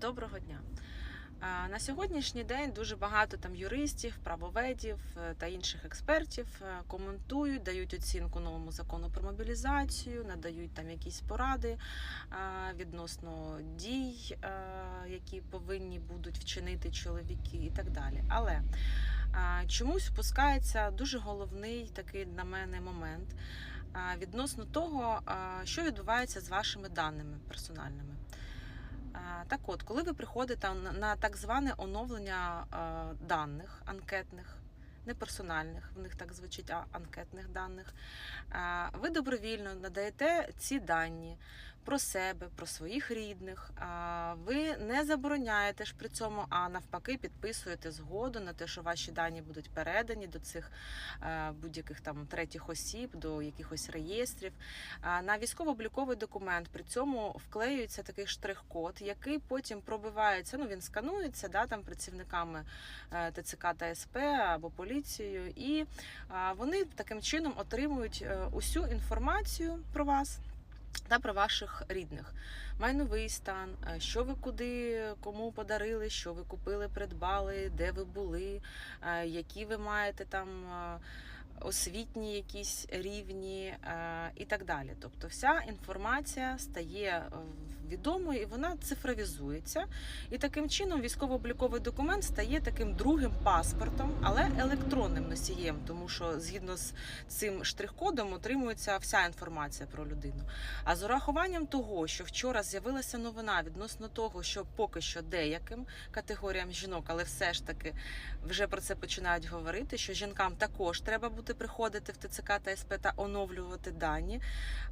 Доброго дня. На сьогоднішній день дуже багато там юристів, правоведів е, та інших експертів е, коментують, дають оцінку новому закону про мобілізацію, надають там якісь поради відносно дій, е, які повинні будуть вчинити чоловіки і так далі. Але чомусь впускається дуже головний такий на мене момент відносно того, що відбувається з вашими даними персональними. А, Так от, коли ви приходите на- так зване оновлення даних анкетних, не персональних, в них так звучить, а анкетних даних, ви добровільно надаєте ці дані про себе, про своїх рідних. а, Не забороняєте ж при цьому, а навпаки, підписуєте згоду на те, що ваші дані будуть передані до цих е, будь-яких там третіх осіб, до якихось реєстрів. На військово-обліковий документ при цьому вклеюється такий штрих-код, який потім пробивається. Ну він сканується да, там працівниками е, ТЦК та СП або поліцією, і вони таким чином отримують е, усю інформацію про вас. Та про ваших рідних майновий стан, е, що ви куди кому подарили, що ви купили, придбали, де ви були, е, які ви маєте там е, освітні якісь рівні і так далі. Тобто, вся інформація стає відомою і вона цифровізується. І таким чином військово-обліковий документ стає таким другим паспортом, але електронним носієм, тому що згідно з цим штрих-кодом отримується вся інформація про людину. А з урахуванням того, що вчора з'явилася новина відносно того, що поки що деяким категоріям жінок, але все ж таки вже про це починають говорити, що жінкам також треба буде приходити в ТЦК та СП та оновлювати дані,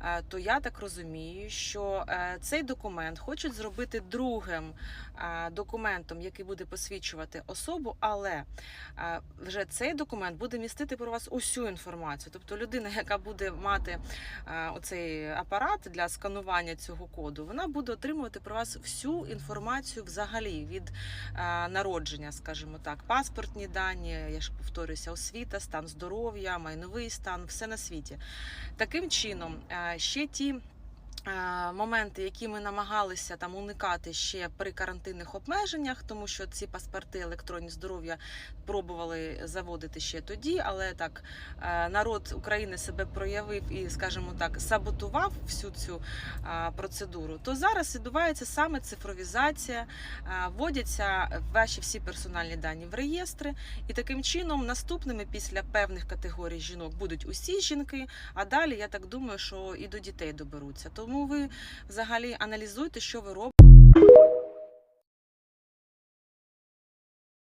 е, то я так розумію, що е, цей документ хочуть зробити другим документом, який буде посвідчувати особу, але вже цей документ буде містити про вас усю інформацію. Тобто людина, яка буде мати оцей апарат для сканування цього коду, вона буде отримувати про вас всю інформацію взагалі від народження, скажімо так, паспортні дані, я ж повторюся, освіта, стан здоров'я, майновий стан, все на світі. Таким чином, ще ті. Е, Моменти, які ми намагалися там уникати ще при карантинних обмеженнях, тому що ці паспорти електронні здоров'я пробували заводити ще тоді, але так е, народ України себе проявив і, скажімо так, саботував всю цю е, процедуру. То зараз відбувається саме цифровізація, вводяться ваші всі персональні дані в реєстри, і таким чином наступними після певних категорій жінок будуть усі жінки. А далі я так думаю, що і до дітей доберуться. Тому ви взагалі аналізуйте, що ви робите.